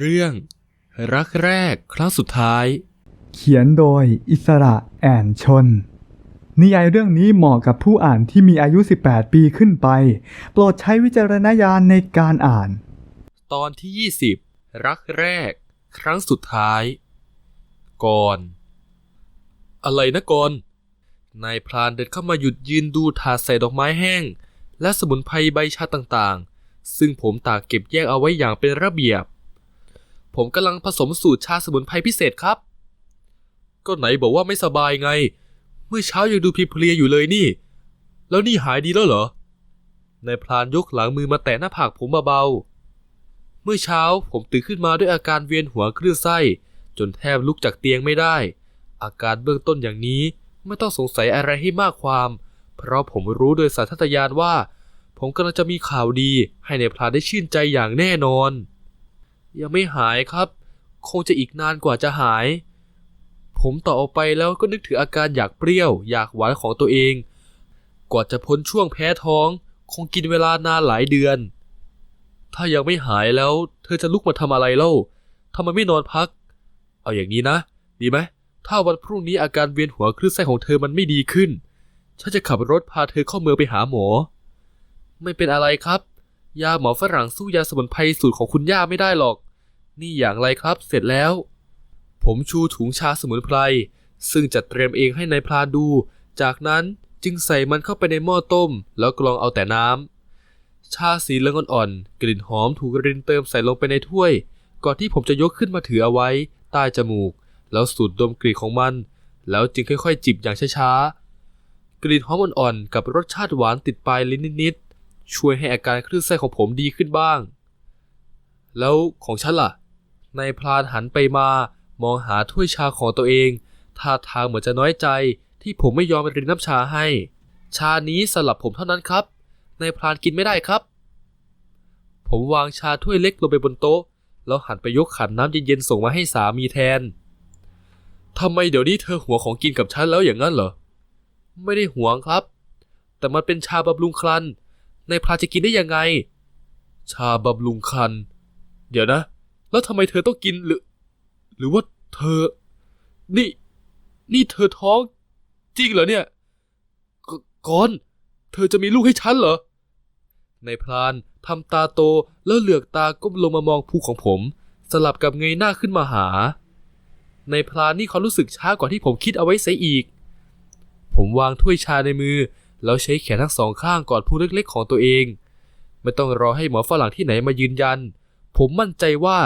เรื่อง รักแรกครั้งสุดท้าย เขียนโดยอิสระแอนชน นิยายเรื่องนี้เหมาะกับผู้อ่านที่มีอายุ 18 ปีขึ้นไป โปรดใช้วิจารณญาณในการอ่าน ตอนที่ 20 รักแรก ครั้งสุดท้าย ก่อน อะไรนะก่อนนายพรานเดินเข้ามาหยุดยืนดูถาดใส่ดอกไม้แห้ง และสมุนไพรใบชาต่างๆ ซึ่งผมตากเก็บแยกเอาไว้อย่างเป็นระเบียบ ผมกำลังผสมสูตรชาสมุนไพรพิเศษครับ ก็ไหนบอกว่าไม่สบายไง เมื่อเช้ายังดูเพลียอยู่เลยนี่ แล้วนี่หายดีแล้วเหรอนายพรานยกหลังมือมาแตะหน้าผากผมเบาๆ เมื่อเช้าผมตื่นขึ้นมาด้วยอาการเวียนหัวคลื่นไส้ จนแทบลุกจากเตียงไม่ได้ อาการเบื้องต้นอย่างนี้ไม่ต้องสงสัยอะไรให้มากความ เพราะผมรู้โดยสัญชาตญาณว่า ผมกำลังจะมีข่าวดีให้ในายพรานได้ชื่นใจอย่างแน่นอน ยังไม่หายครับ คงจะอีกนานกว่าจะหาย ผมต่อออกไปแล้วก็นึกถึงอาการอยากเปรี้ยว อยากหวานของตัวเอง กว่าจะพ้นช่วงแพ้ท้อง คงกินเวลานานหลายเดือน ถ้ายังไม่หายแล้ว เธอจะลุกมาทำอะไรเล่าทำไมไม่นอนพัก เอาอย่างนี้นะ ดีไหมถ้าวันพรุ่งนี้อาการเวียนหัวคลื่นไส้ของเธอมันไม่ดีขึ้น ฉันจะขับรถพาเธอเข้าเมืองไปหาหมอ ไม่เป็นอะไรครับ ยาหมอฝรั่งสู้ยาสมุนไพรสูตรของคุณย่าไม่ได้หรอก นี่อย่างไรครับเสร็จแล้ว ผมชูถุงชาสมุนไพร ซึ่งจัดเตรียมเองให้ในายพรานดู จากนั้นจึงใส่มันเข้าไปในหม้อต้ม แล้วกรองเอาแต่น้ำ ชาสีเหลืองอ่อนๆ กลิ่นหอมถูกรินเติมใส่ลงไปในถ้วย ก่อนที่ผมจะยกขึ้นมาถือเอาไว้ ใต้จมูก แล้วสูดดมกลิ่นของมัน แล้วจึงค่อยๆ จิบอย่างช้าๆ กลิ่นหอมอ่อนๆ กับรสชาติหวานติดปลายลิ้นนิดๆ ช่วยให้อาการคลื่นไส้ของผมดีขึ้นบ้าง แล้วของฉันล่ะ นายพรานหันไปมามองหาถ้วยชาของตัวเองท่าทางเหมือนจะน้อยใจที่ผมไม่ยอมรินน้ำชาให้ ชานี้สำหรับผมเท่านั้นครับ นายพรานกินไม่ได้ครับ ผมวางชาถ้วยเล็กลงไปบนโต๊ะ แล้วหันไปยกขันน้ำเย็นๆส่งมาให้สามีแทนทำไมเดี๋ยวนี้เธอหัวของกินกับฉันแล้วอย่างนั้นเหรอ ไม่ได้หวงครับ แต่มันเป็นชาบำรุงครัน นายพรานจะกินได้ยังไง ชาบำรุงคัน เดี๋ยวนะ แล้วทำไมเธอต้องกินหรือ หรือว่าเธอ นี่ นี่เธอท้อง จริงเหรอเนี่ยกก่อน เธอจะมีลูกให้ฉันเหรอในายพรานทำตาโตแล้วเหลือกตาก้มลงมามองภูของผม สลับกับเงยหน้าขึ้นมาหา ในพรานนี่ควารู้สึกช้ากว่าที่ผมคิดเอาไว้เสียอีก ผมวางถ้วยชาในมือ แล้วใช้แขนทั้งสองข้างกอดผู้เล็กๆของตัวเอง ไม่ต้องรอให้หมอฝรั่งที่ไหนมายืนยัน ผมมั่นใจว่า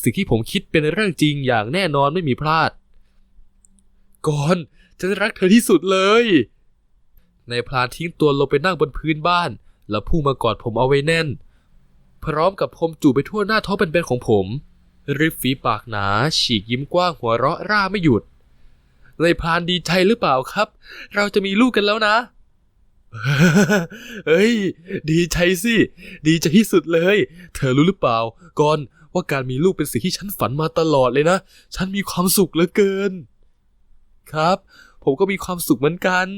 สิ่งที่ผมคิดเป็นเรื่องจริงอย่างแน่นอนไม่มีพลาด ก่อนฉันรักเธอที่สุดเลย ในพลานทิ้งตัวลงไปนั่งบนพื้นบ้าน แล้วพุ่งมากอดผมเอาไว้แน่น พร้อมกับพรมจูบไปทั่วหน้าท้องเป็นๆของผม ริบฝีปากหนา ฉีกยิ้มกว้างหัวเราะร่าไม่หยุดในพลานดีใจหรือเปล่าครับ เราจะมีลูกกันแล้วนะ เฮ้ย ดีใจสิ ดีใจที่สุดเลย เธอรู้หรือเปล่า ก่อนว่าการมีลูกเป็นสิ่งที่ฉันฝันมาตลอดเลยนะ ฉันมีความสุขเหลือเกิน ครับ ผมก็มีความสุขเหมือนกัน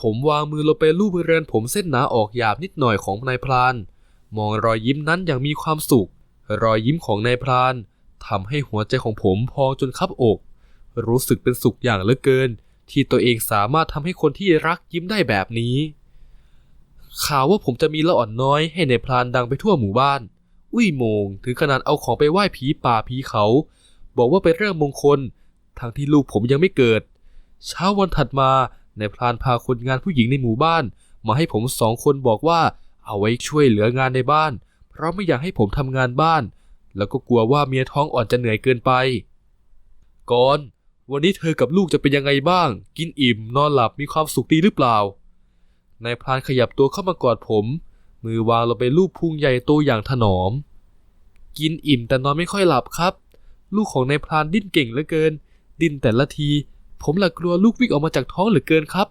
ผมวางมือลงไปลูบเรือนผมเส้นหนาออกหยาบนิดหน่อยของนายพราน มองรอยยิ้มนั้นอย่างมีความสุข รอยยิ้มของนายพรานทำให้หัวใจของผมพองจนคับอก รู้สึกเป็นสุขอย่างเหลือเกิน ที่ตัวเองสามารถทำให้คนที่รักยิ้มได้แบบนี้ ข่าวว่าผมจะมีละอ่อนน้อยให้ในพรานดังไปทั่วหมู่บ้าน อุ้ยโมง ถึงขนาดเอาของไปไหว้ผีป่าผีเขา บอกว่าเป็นเรื่องมงคลทั้งที่ลูกผมยังไม่เกิด เช้าวันถัดมาในพรานพาคนงานผู้หญิงในหมู่บ้าน มาให้ผมสองคนบอกว่าเอาไว้ช่วยเหลืองานในบ้าน เพราะไม่อยากให้ผมทำงานบ้าน แล้วก็กลัวว่าเมียท้องอ่อนจะเหนื่อยเกินไป ก่อน วันนี้เธอกับลูกจะเป็นยังไงบ้าง กินอิ่ม นอนหลับ มีความสุขดีหรือเปล่า นายพรานขยับตัวเข้ามากอดผม มือวางลงไปลูบพุงใหญ่โตอย่างถนอม กินอิ่มแต่นอนไม่ค่อยหลับครับ ลูกของนายพรานดิ้นเก่งเหลือเกิน ดิ้นแต่ละที ผมหละกลัวลูกวิ่งออกมาจากท้องเหลือเกินครับ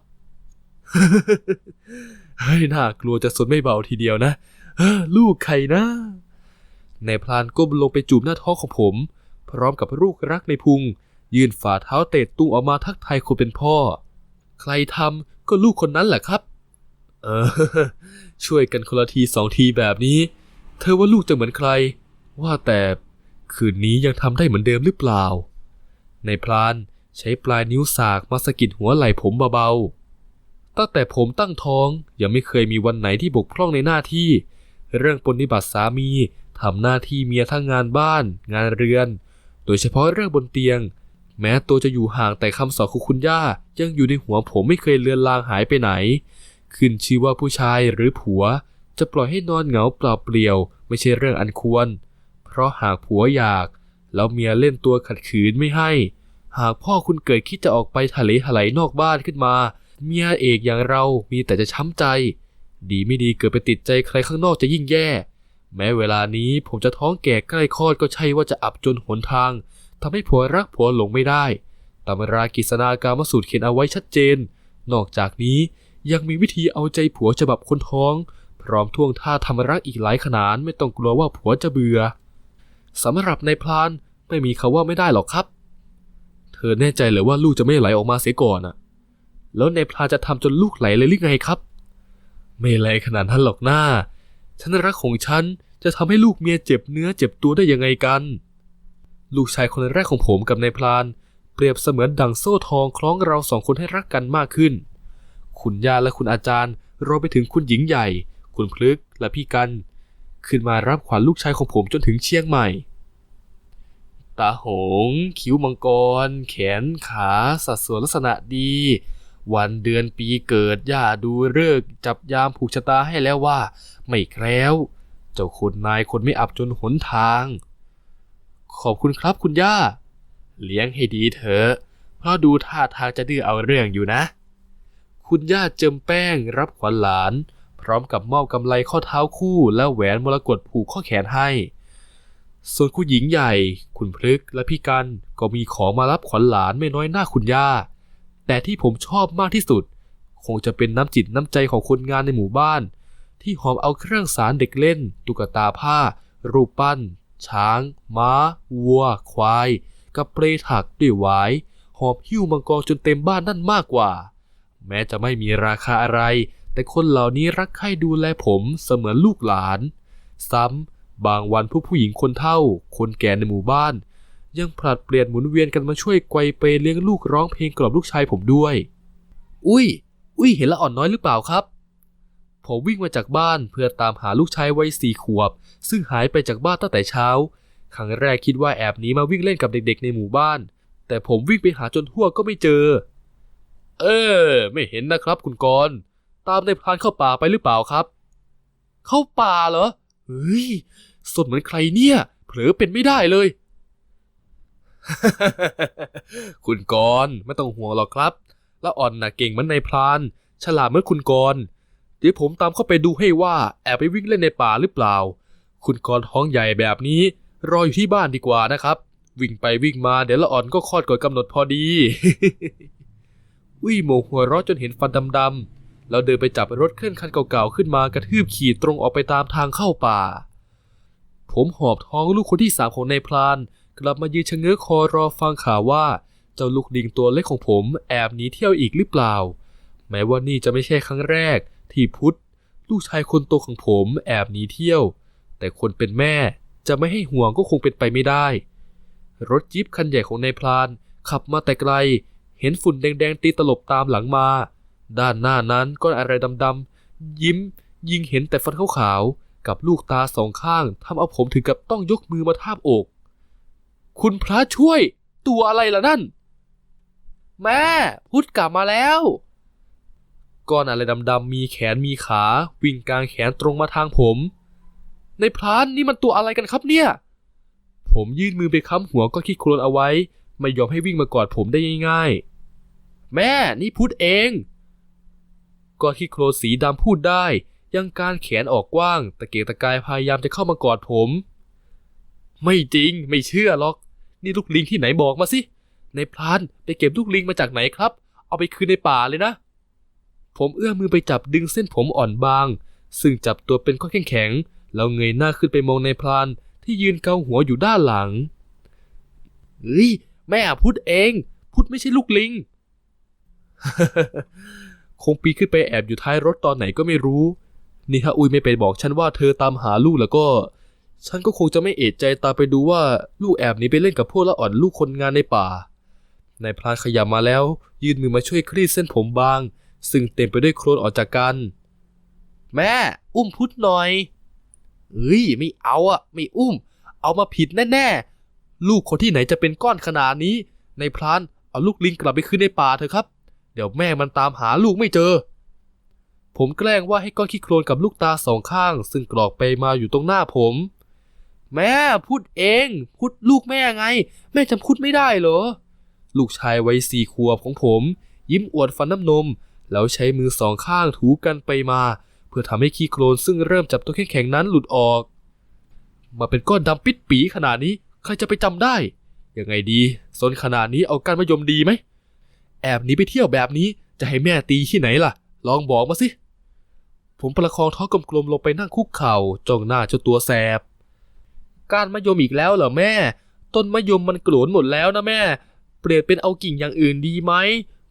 เฮ้ยน่ากลัวจะสนไม่เบาทีเดียวนะ ลูกใครนะ นายพรานก้มลงไปจูบหน้าท้องของผม พร้อมกับลูกรักในพุง ยื่นฝ่าเท้าเตะตุ้งออกมาทักทายคนเป็นพ่อ ใครทำก็ลูกคนนั้นแหละครับ เออ ช่วยกันคนละทีสองทีแบบนี้ เธอว่าลูกจะเหมือนใคร ว่าแต่คืนนี้ยังทำได้เหมือนเดิมหรือเปล่า ในพลานใช้ปลายนิ้วสากมาสะกิดหัวไหล่ผมเบาๆ ตั้งแต่ผมตั้งท้องยังไม่เคยมีวันไหนที่บกพร่องในหน้าที่ เรื่องปฏิบัติสามีทำหน้าที่เมียทั้งงานบ้าน งานเรือน โดยเฉพาะเรื่องบนเตียง แม้ตัวจะอยู่ห่างแต่คำสอนของคุณย่ายังอยู่ในหัวผมไม่เคยเลือนลางหายไปไหน ขึ้นชื่อว่าผู้ชายหรือผัว จะปล่อยให้นอนเหงาเปล่าเปลี่ยวไม่ใช่เรื่องอันควร เพราะหากผัวอยาก แล้วเมียเล่นตัวขัดขืนไม่ให้ หากพ่อคุณเกิดคิดจะออกไปทะเลถลายนอกบ้านขึ้นมา เมียเอกอย่างเรามีแต่จะช้ำใจ ดีไม่ดีเกิดไปติดใจใครข้างนอกจะยิ่งแย่ แม้เวลานี้ผมจะท้องแก่ใกล้คลอดก็ใช่ว่าจะอับจนหนทาง ทำให้ผัวรักผัวหลงไม่ได้ตำรากิษณากามสูตรเขียนเอาไว้ชัดเจน นอกจากนี้ยังมีวิธีเอาใจผัวฉบับคนท้อง พร้อมท่วงท่าทำรักอีกหลายขนาดไม่ต้องกลัวว่าผัวจะเบื่อสำหรับในายพลานไม่มีคาว่าไม่ได้หรอกครับ เธอแน่ใจเหรือว่าลูกจะไม่ไหลออกมาเสียก่อนอะแล้วในายพลานจะทำจนลูกไหลเลยหรือไงครับ ไม่ไหลขนาดนั้นหรอกหน้าฉันรักของฉันจะทำให้ลูกเมียเจ็บเนื้อเจ็บตัวได้ยังไงกัน ลูกชายคนแรกของผมกับนายพลาน เปรียบเสมือนดั่งโซ่ทองคล้องเราสองคนให้รักกันมากขึ้น คุณย่าและคุณอาจารย์รวมไปถึงคุณหญิงใหญ่ คุณพลึกและพี่กัน ขึ้นมารับขวัญลูกชายของผมจนถึงเชียงใหม่ ตาหง คิ้วมังกร แขนขา สัดส่วนลักษณะดี วันเดือนปีเกิดย่าดูเลิกจับยามผูกชะตาให้แล้วว่า ไม่แคล้ว เจ้าคนนายคนไม่อับจนหนทาง ขอบคุณครับคุณย่า เลี้ยงให้ดีเถอะ เพราะดูท่าทางจะดื้อเอาเรื่องอยู่นะ คุณย่าเจิมแป้งรับขวัญหลาน พร้อมกับมอบกำไลข้อเท้าคู่และแหวนมรกตผูกข้อแขนให้ ส่วนคุณหญิงใหญ่ คุณพลึกและพี่กันก็มีของมารับขวัญหลานไม่น้อยหน้าคุณย่า แต่ที่ผมชอบมากที่สุด คงจะเป็นน้ำจิตน้ำใจของคนงานในหมู่บ้าน ที่หอมเอาเครื่องสารเด็กเล่น ตุ๊กตาผ้า รูปปั้น ช้าง ม้า วัว ควาย กับเปลถักด้วยหวาย หอบหิ้วมังกรจนเต็มบ้านนั่นมากกว่า แม้จะไม่มีราคาอะไร แต่คนเหล่านี้รักใคร่ดูแลผมเสมือนลูกหลาน ซ้ำบางวันผู้ผู้หญิงคนเฒ่า คนแก่ในหมู่บ้าน ยังผลัดเปลี่ยนหมุนเวียนกันมาช่วยไกวเปเลี้ยงลูกร้องเพลงกล่อมลูกชายผมด้วย อุ้ย อุ้ยเห็นละอ่อนน้อยหรือเปล่าครับ ผมวิ่งมาจากบ้านเพื่อตามหาลูกชายวัยสี่ขวบ ซึ่งหายไปจากบ้านตั้งแต่เช้า ครั้งแรกคิดว่าแอบหนีมาวิ่งเล่นกับเด็กๆ ในหมู่บ้าน แต่ผมวิ่งไปหาจนทั่วก็ไม่เจอ เออ ไม่เห็นนะครับคุณกรณ์ตามในพรานเข้าป่าไปหรือเปล่าครับ เข้าป่าเหรอ เฮ้ย สดเหมือนใครเนี่ย เผลอเป็นไม่ได้เลย คุณกรณ์ไม่ต้องห่วงหรอกครับล้วอ่อนน่ะเก่งเหมือนในพราน ฉลาดเหมือนคุณกรณ์ ดี๋ยวผมตามเข้าไปดูให้ว่าแอบไปวิ่งเล่นในป่าหรือเปล่า คุณกรณ์ท้องใหญ่แบบนี้ รออยู่ที่บ้านดีกว่านะครับ วิ่งไปวิ่งมาเดี๋ยวละอ่อนก็คลอดก่อนกำหนดพอดีวิโมหัวราะจนเห็นฟันดำๆแล้วเดินไปจับรถเคลื่อนคันเก่าๆขึ้นมากระทืบขี่ตรงออกไปตามทางเข้าป่า ผมหอบท้องลูกคนที่สามของนายพลาน กลับมายืนชะเง้อคอรอฟังข่าวว่า เจ้าลูกดิงตัวเล็กของผมแอบหนีเที่ยวอีกหรือเปล่า แม้ว่านี่จะไม่ใช่ครั้งแรก ที่พุทธ ลูกชายคนโตของผมแอบหนีเที่ยว แต่คนเป็นแม่จะไม่ให้ห่วงก็คงเป็นไปไม่ได้ รถจี๊ปคันใหญ่ของนายพลานขับมาแต่ไกล เห็นฝุ่นแดงๆตีตลบตามหลังมา ด้านหน้านั้นก็อะไรดำๆยิ้ม ยิงเห็นแต่ฟันขาวๆกับลูกตาสองข้างทำเอาผมถึงกับต้องยกมือมาทาบอก คุณพระช่วย ตัวอะไรล่ะนั่น แม่ พุทธกลับมาแล้ว ก้อนอะไรดำๆมีแขนมีขา วิ่งกลางแขนตรงมาทางผม ในพรานนี่มันตัวอะไรกันครับเนี่ย ผมยื่นมือไปค้ำหัวก็คิดโครนเอาไว้ ไม่ยอมให้วิ่งมากอดผมได้ง่ายๆ แม่นี่พุทธเองก็คิดโครนสีดำพูดได้ ยังการแขนออกกว้าง ตะเกียกตะกายพยายามจะเข้ามากอดผม ไม่จริงไม่เชื่อหรอก นี่ลูกลิงที่ไหนบอกมาสิในพรานไปเก็บลูกลิงมาจากไหนครับ เอาไปคืนในป่าเลยนะ ผมเอื้อมมือไปจับดึงเส้นผมอ่อนบาง ซึ่งจับตัวเป็นข้อแข็งๆแล้วเงยหน้าขึ้นไปมองในพรานที่ยืนเกาหัวอยู่ด้านหลังเฮ้ยแม่พุดเอง พุดไม่ใช่ลูกลิง คงปีขึ้นไปแอบอยู่ท้ายรถตอนไหนก็ไม่รู้ นี่ถ้าอุ้ยไม่ไปบอกฉันว่าเธอตามหาลูกแล้วก็ ฉันก็คงจะไม่เอะใจตามไปดูว่าลูกแอบนี้ไปเล่นกับพวกละอ่อนลูกคนงานในป่านายพรานขยับมาแล้ว ยื่นมือมาช่วยคลี่เส้นผมบาง ซึ่งเต็มไปด้วยโคลนออกจากกัน แม่ อุ้มพุทธหน่อยเอ้ยไม่เอาอะไม่อุ้ม เอามาผิดแน่ๆ ลูกคนที่ไหนจะเป็นก้อนขนาดนี้ ในายพรานเอาลูกลิงกลับไปคืนในป่าเถอะครับ เดี๋ยวแม่มันตามหาลูกไม่เจอ ผมแกล้งว่าให้ก้อนขี้โคลนกับลูกตาสองข้าง ซึ่งกรอกไปมาอยู่ตรงหน้าผม แม่พูดเอง พูดลูกแม่ไง แม่จำพูดไม่ได้เหรอ ลูกชายวัยสี่ขวบของผม ยิ้มอวดฟันน้ำนม แล้วใช้มือสองข้างถูกันไปมา เพื่อทำให้ขี้โคลนซึ่งเริ่มจับตัวแข็งๆนั้นหลุดออก มาเป็นก้อนดำปิดปีขนาดนี้ใครจะไปจำได้ ยังไงดีซนขนาดนี้เอาการมายมดีไหม แอบหนีไปเที่ยวแบบนี้จะให้แม่ตีที่ไหนล่ะ ลองบอกมาสิ ผมประคองท้องกลมๆลงไปนั่งคุกเข่าจ้องหน้าเจ้าตัวแสบ การมะยมอีกแล้วเหรอแม่ ต้นมะยมมันโกรนหมดแล้วนะแม่ เปลี่ยนเป็นเอากิ่งอย่างอื่นดีไหม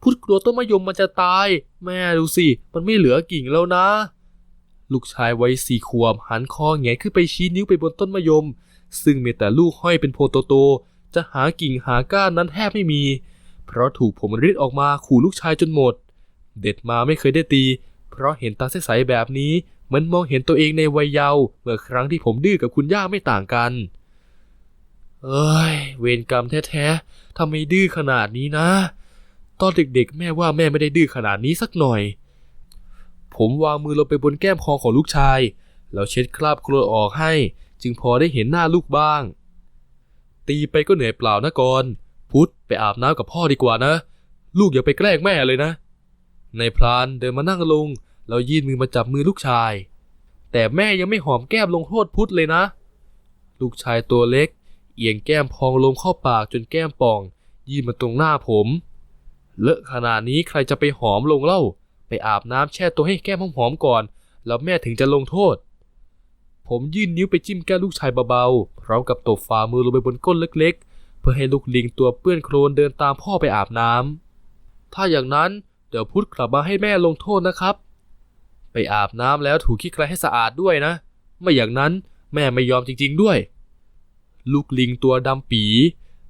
พุดกลัวต้นมะยมมันจะตาย แม่ดูสิ มันไม่เหลือกิ่งแล้วนะ ลูกชายวัยสี่ขวบหันคอแงนขึ้นไปชี้นิ้วไปบนต้นมะยม ซึ่งมีแต่ลูกห้อยเป็นโพโตๆจะหากิ่งหาก้านนั้นแทบไม่มี เพราะถูกผมริดออกมาขู่ลูกชายจนหมด เด็ดมาไม่เคยได้ตี เพราะเห็นตาใสๆแบบนี้เหมือนมองเห็นตัวเองในวัยเยาว์เมื่อครั้งที่ผมดื้อกับคุณย่าไม่ต่างกัน เอ้ย เวรกรรมแท้ๆทำไมดื้อขนาดนี้นะ ตอนเด็กๆ แม่ว่าแม่ไม่ได้ดื้อขนาดนี้สักหน่อย ผมวางมือลงไปบนแก้มคอของลูกชาย แล้วเช็ดคราบโคลนออกให้ จึงพอได้เห็นหน้าลูกบ้าง ตีไปก็เหนื่อยเปล่านะกอนพุทธไปอาบน้ำกับพ่อดีกว่านะ ลูกอย่าไปแกล้งแม่เลยนะ ในพรานเดินมานั่งลง แล้วยื่นมือมาจับมือลูกชาย แต่แม่ยังไม่หอมแก้มลงโทษพุทธเลยนะ ลูกชายตัวเล็ก เอียงแก้มพองลมเข้าปากจนแก้มป่อง ยื่นมาตรงหน้าผม เลอะขนาดนี้ใครจะไปหอมลงเล่า ไปอาบน้ำแช่ตัวให้แก้มหอมๆก่อน แล้วแม่ถึงจะลงโทษ ผมยื่นนิ้วไปจิ้มแก้มลูกชายเบาๆ พร้อมกับตบฝ่ามือลงไปบนก้นเล็กๆ เพื่อให้ลูกลิงตัวเปื้อนโคลนเดินตามพ่อไปอาบน้ำถ้าอย่างนั้นเดี๋ยวพุทธกลับมาให้แม่ลงโทษนะครับ ไปอาบน้ำแล้วถูขี้ใครให้สะอาดด้วยนะ ไม่อย่างนั้นแม่ไม่ยอมจริง ๆด้วย ลูกลิงตัวดำปี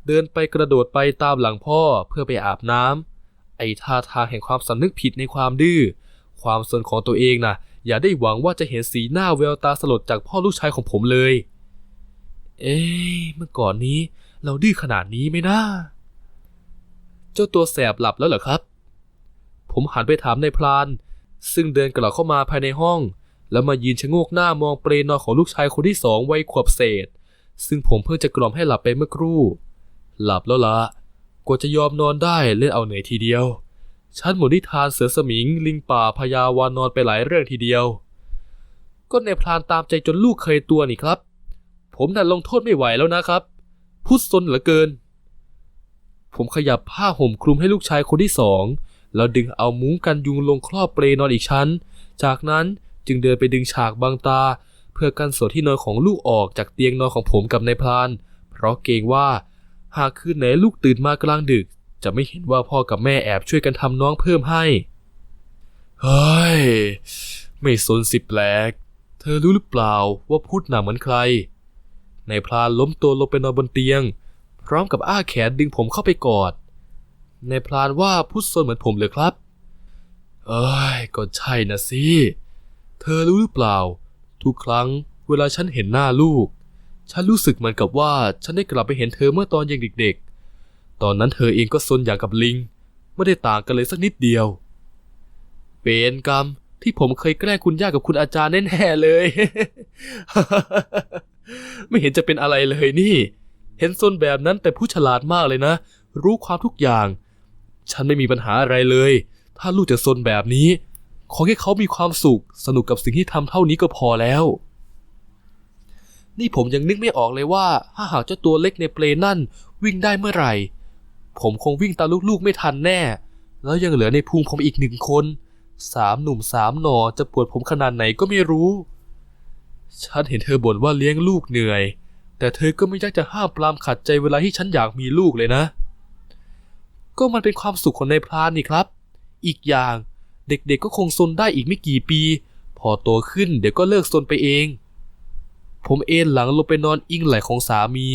เดินไปกระโดดไปตามหลังพ่อเพื่อไปอาบน้ำ ไอ้ท่าทางแห่งความสำนึกผิดในความดื้อ ความสนของตัวเองน่ะ อย่าได้หวังว่าจะเห็นสีหน้าแววตาสลดจากพ่อลูกชายของผมเลย เอ๊ะเมื่อก่อนนี้ เราดื้อขนาดนี้ไหมนะ เจ้าตัวแสบหลับแล้วเหรอครับ ผมหันไปถามนายพลาน ซึ่งเดินกลับเข้ามาภายในห้อง แล้วมายืนชะโงกหน้ามองเปรนอนของลูกชายคนที่สองวัยขวบเศษ ซึ่งผมเพิ่งจะกล่อมให้หลับไปเมื่อครู่ หลับแล้วละ กว่าจะยอมนอนได้เล่นเอาเหนื่อยทีเดียว ฉันหมดนิทานเสือสมิง ลิงป่าพญาวานอนไปหลายเรื่องทีเดียว ก็ในพลานตามใจจนลูกเคยตัวนี่ครับ ผมน่ะลงโทษไม่ไหวแล้วนะครับพูดซนเหลือเกิน ผมขยับผ้าห่มคลุมให้ลูกชายคนที่สองแล้วดึงเอามุ้งกันยุงลงครอบเปลนอนอีกชั้น จากนั้นจึงเดินไปดึงฉากบางตา เพื่อกันส่วนที่นอนของลูกออกจากเตียงนอนของผมกับนายพลาน เพราะเกรงว่า หากคืนไหนลูกตื่นมากลางดึก จะไม่เห็นว่าพ่อกับแม่แอบช่วยกันทำน้องเพิ่มให้ เฮ้ย ไม่สนสิแปลก เธอรู้หรือเปล่าว่าพูดหนาเหมือนใครนายพลานล้มตัวลงไปนอนบนเตียง พร้อมกับอ้าแขนดึงผมเข้าไปกอดนายพลานว่าพูดซนเหมือนผมเลยครับ เอ้ย ก็ใช่นะสิ เธอรู้หรือเปล่า ทุกครั้งเวลาฉันเห็นหน้าลูก ฉันรู้สึกเหมือนกับว่าฉันได้กลับไปเห็นเธอเมื่อตอนยังเด็กๆ ตอนนั้นเธอเองก็ซนอย่างกับลิง ไม่ได้ต่างกันเลยสักนิดเดียว เป็นกรรมที่ผมเคยแกล้งคุณย่ากับคุณอาจารย์แน่ๆเลย ไม่เห็นจะเป็นอะไรเลยนี่ เห็นซนแบบนั้นแต่ผู้ฉลาดมากเลยนะ รู้ความทุกอย่าง ฉันไม่มีปัญหาอะไรเลย ถ้าลูกจะซนแบบนี้ ขอแค่เขามีความสุข สนุกกับสิ่งที่ทำเท่านี้ก็พอแล้ว นี่ผมยังนึกไม่ออกเลยว่า ถ้าหากเจ้าตัวเล็กในเปลนั่นวิ่งได้เมื่อไหร่ ผมคงวิ่งตามลูกๆไม่ทันแน่ แล้วยังเหลือในพุงผมอีกหนึ่งคนสามหนุ่มสามหนอจะปวดผมขนาดไหนก็ไม่รู้ ฉันเห็นเธอบ่นว่าเลี้ยงลูกเหนื่อย แต่เธอก็ไม่ยากจะห้ามปรามขัดใจเวลาที่ฉันอยากมีลูกเลยนะ ก็มันเป็นความสุขของนายพรานนี่ครับ อีกอย่างเด็กๆก็คงซนได้อีกไม่กี่ปี พอโตขึ้นเดี๋ยวก็เลิกซนไปเอง ผมเอนหลังลงไปนอนอิงไหล่ของสามี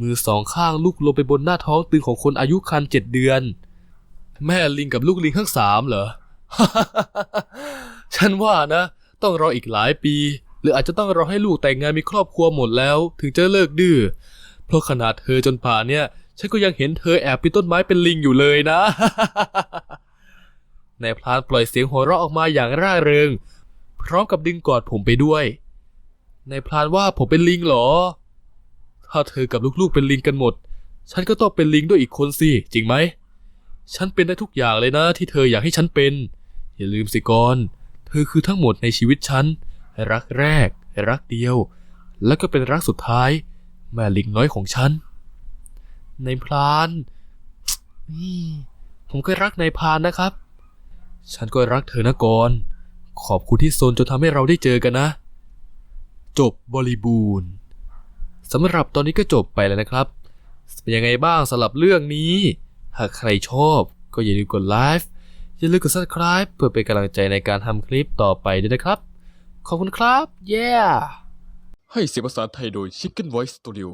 มือสองข้างลูกลงไปบนหน้าท้องตึงของคนอายุครรภ์เจ็ดเดือน แม่ลิงกับลูกลิงทั้งสามเหรอ ฉันว่านะ ต้องรออีกหลายปี หรืออาจจะต้องรอให้ลูกแต่งงานมีครอบครัวหมดแล้ว ถึงจะเลิกดื้อ เพราะขนาดเธอจนป่านเนี่ย ฉันก็ยังเห็นเธอแอบปีนต้นไม้เป็นลิงอยู่เลยนะ นายพลานปล่อยเสียงหัวเราะออกมาอย่างร่าเริง พร้อมกับดึงกอดผมไปด้วย นายพลานว่าผมเป็นลิงเหรอ ถ้าเธอกับลูกๆเป็นลิงกันหมด ฉันก็ต้องเป็นลิงด้วยอีกคนสิ จริงไหม ฉันเป็นได้ทุกอย่างเลยนะที่เธออยากให้ฉันเป็น อย่าลืมสิกรเธอคือทั้งหมดในชีวิตฉัน รักแรก รักเดียว แล้วก็เป็นรักสุดท้าย แม่ลิงน้อยของฉันในายพรานนี่ผมก็รักนายพรานนะครับ ฉันก็รักเธอนะกรขอบคุณที่โซนจนทำให้เราได้เจอกันนะ จบบริบูรณ์สำหรับตอนนี้ก็จบไปแล้วนะครับ เป็นยังไงบ้างสำหรับเรื่องนี้ หากใครชอบก็อย่าลืมกดไลค์อย่าลืมกด subscribe เพื่อเป็นกำลังใจในการทำคลิปต่อไปด้วยนะครับ ขอบคุณครับ เย้ให้เสียงภาษาไทยโดย Chicken Voice Studio